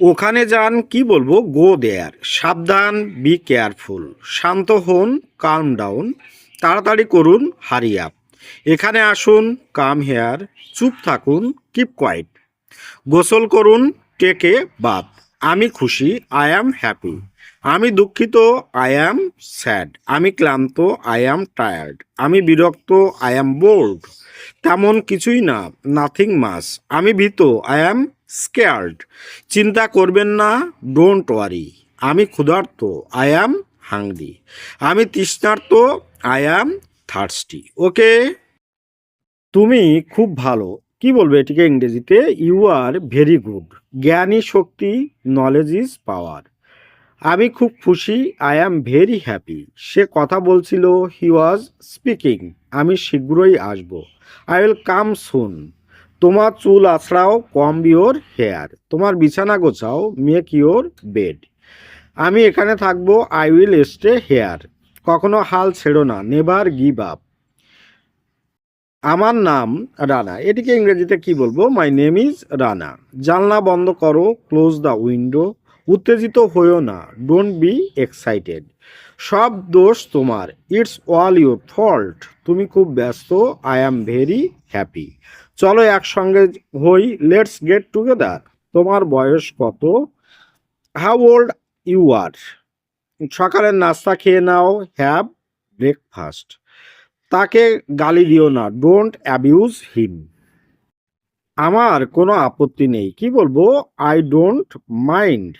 ওখানে যান, কি বলব গো দেয়ার সাবধান বি কেয়ারফুল শান্ত হন কাম ডাউন তাড়াতাড়ি করুন হারি আপ এখানে আসুন কাম হেয়ার চুপ থাকুন কিপ কোয়াইট গোসল করুন টেকে বাথ আমি খুশি আই অ্যাম হ্যাপি আমি দুঃখিত আই অ্যাম স্যাড আমি ক্লান্ত আই অ্যাম টায়ার্ড আমি বিরক্ত আই অ্যাম বোর্ড তেমন কিছুই না নাথিং মাস আমি ভীত আই অ্যাম স্কেয়ার্ড চিন্তা করবেন না ডোন্ট ওয়ারি আমি ক্ষুধার্ত আই অ্যাম হাংরি আমি তৃষ্ণার্ত আই অ্যাম থার্স্টি ওকে তুমি খুব ভালো কি বলবে এটিকে ইংরেজিতে? ইউ আর ভেরি গুড জ্ঞানী শক্তি নলেজ ইজ পাওয়ার আমি খুব খুশি আই অ্যাম ভেরি হ্যাপি সে কথা বলছিল হি ওয়াজ স্পিকিং আমি শীঘ্রই আসব। আই উইল কাম সুন তোমার চুল আছড়াও, কম ইওর হেয়ার তোমার বিছানা গোছাও মেক ইওর বেড আমি এখানে থাকব আই উইল স্টে হেয়ার কখনো হাল ছেড়ো না নেভার গিভ আপ আমার নাম রানা। এটিকে ইংরেজিতে কি বলব? My name is Rana. জানলা বন্ধ করো ক্লোজ দ্য উইন্ডো উত্তেজিত হইও না ডোন্ট বি এক্সাইটেড সব দোষ তোমার। ইটস অল ইউর ফল্ট তুমি খুব ব্যস্ত আই অ্যাম ভেরি হ্যাপি চলো একসঙ্গে হই লেটস গেট টুগেদার তোমার বয়স কত? হাউ ওল্ড ইউ আর সকালের নাস্তা খেয়ে নাও হ্যাভ ব্রেকফাস্ট তাকে গালি দিও না ডোন্ট অ্যাবিউজ হিম আমার কোনো আপত্তি নেই, কি বলব? আই ডোন্ট মাইন্ড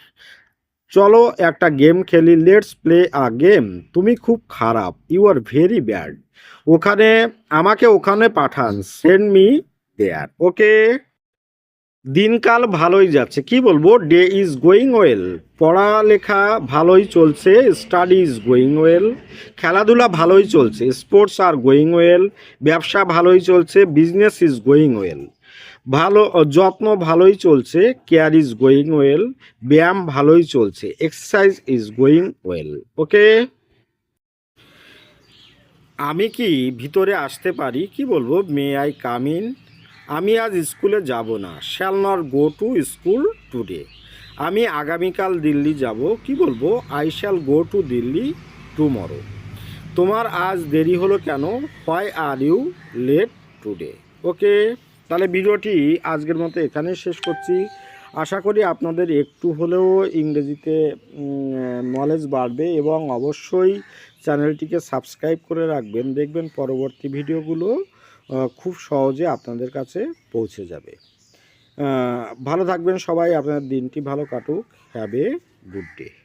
চলো একটা গেম খেলি লেটস প্লে আ গেম তুমি খুব খারাপ ইউ আর ভেরি ব্যাড ওখানে, আমাকে ওখানে পাঠান সেন্ড মি দেয়ার ওকে দিনকাল ভালোই যাচ্ছে। কি বলব? ডে ইজ গোয়িং ওয়েল পড়ালেখা ভালোই চলছে স্টাডি ইজ গোয়িং ওয়েল খেলাধুলা ভালোই চলছে স্পোর্টস আর গোয়িং ওয়েল ব্যবসা ভালোই চলছে বিজনেস ইজ গোয়িং ওয়েল ভালো, যত্ন ভালোই চলছে কেয়ার ইজ গোয়িং ওয়েল ব্যায়াম ভালোই চলছে exercise is going well okay আমি কি ভিতরে আসতে পারি? কি বলব? মে আই কাম ইন আমি আজ স্কুলে যাব না। Shall not go to school today আমি আগামীকাল দিল্লি যাব। কি বলব? I shall go to Delhi tomorrow তোমার আজ দেরি হলো কেন? Why are you late today okay তাহলে ভিডিওটি আজকের মতো এখানেই শেষ করছি। আশা করি আপনাদের একটু হলেও ইংরেজিতে নলেজ বাড়বে এবং অবশ্যই চ্যানেলটিকে সাবস্ক্রাইব করে রাখবেন। দেখবেন পরবর্তী ভিডিওগুলো খুব সহজে আপনাদের কাছে পৌঁছে যাবে। ভালো থাকবেন সবাই আপনার দিনটি ভালো কাটুক। Have a good day.